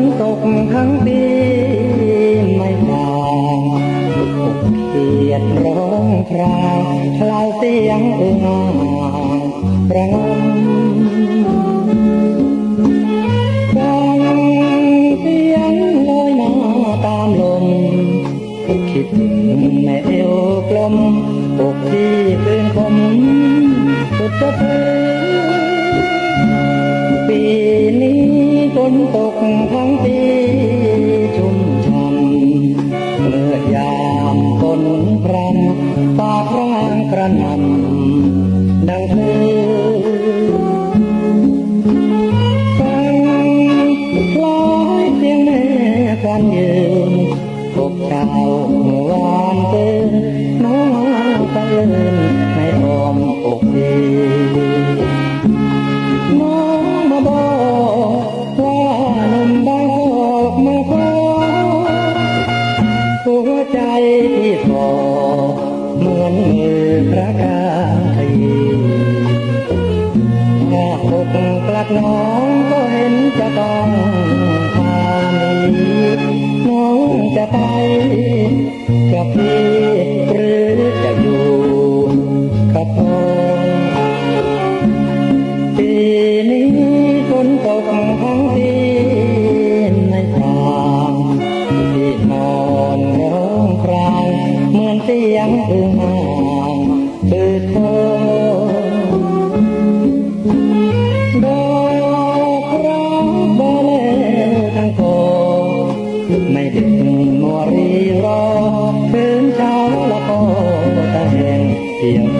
นตกทั้งปีไม่จางอกเขียดร้องครางคลายเสียงอื้องประงมฟังเสียงลอยมาตามลมคิดถึงแม่เอวกลมอกที่เป็นคมสุดจะเพื่ปี กทั้งปีชุ่มช่ำเมื่อยามฝนพรำฝากร่างกระหนำดังเพลงฟังคล้ายเสียงแม่ควันยืนพบเจ้าเมื่อวานเกินน้องมาเตือนในอ้อมอกดี ใจที่พอเหมือนมือพระกาทีแค่ตกกลัดน้องก็เห็นจะต้องพาหนีน้องจะไปกับพี่ มือนเธอึ่งอ่างคือเธอดอกรักบานแล้วทั้งโคไม่ดึกมัวรีรอเพิ่นเช้าละก็ตะแหงเสียง